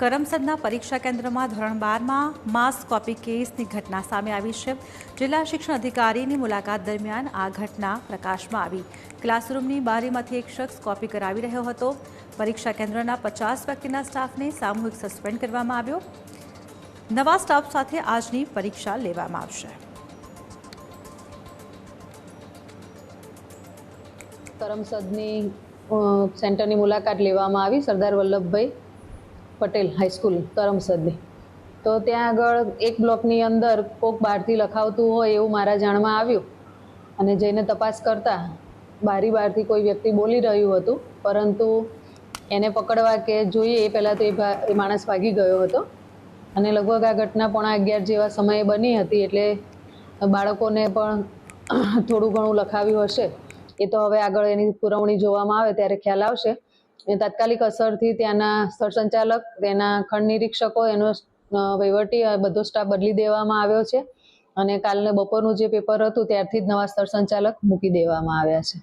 કરમસદના પરીક્ષા કેન્દ્રમાં ધોરણ બારમાં માસ કોપી કેસની ઘટના સામે આવી છે. જિલ્લા શિક્ષણ અધિકારીની મુલાકાત દરમિયાન આ ઘટના પ્રકાશમાં આવી. ક્લાસરૂમની બારીમાંથી એક શખ્સ કોપી કરાવી રહ્યો હતો. પરીક્ષા કેન્દ્રના પચાસ વ્યક્તિના સ્ટાફને સામૂહિક સસ્પેન્ડ કરવામાં આવ્યો. નવા સ્ટાફ સાથે આજની પરીક્ષા લેવામાં આવશે. કરમસદની સેન્ટરની મુલાકાત લેવામાં આવી સરદાર વલ્લભભાઈ પટેલ હાઈસ્કૂલ કરમસદની. તો ત્યાં આગળ એક બ્લોકની અંદર કોક બહારથી લખાવતું હોય એવું મારા જાણમાં આવ્યું. અને જઈને તપાસ કરતા બારી બહારથી કોઈ વ્યક્તિ બોલી રહ્યું હતું, પરંતુ એને પકડવા કે જોઈએ એ પહેલાં તો એ માણસ ભાગી ગયો હતો. અને લગભગ આ ઘટના પોણા અગિયાર જેવા સમયે બની હતી, એટલે બાળકોને પણ થોડું ઘણું લખાવ્યું હશે. એ તો હવે આગળ એની પુરવણી જોવામાં આવે ત્યારે ખ્યાલ આવશે. એ તાત્કાલિક અસરથી ત્યાંના સ્થળ સંચાલક, તેના ખંડ નિરીક્ષકો, એનો વહીવટી બધો સ્ટાફ બદલી દેવામાં આવ્યો છે. અને કાલને બપોરનું જે પેપર હતું, ત્યારથી જ નવા સ્થળ સંચાલક મૂકી દેવામાં આવ્યા છે.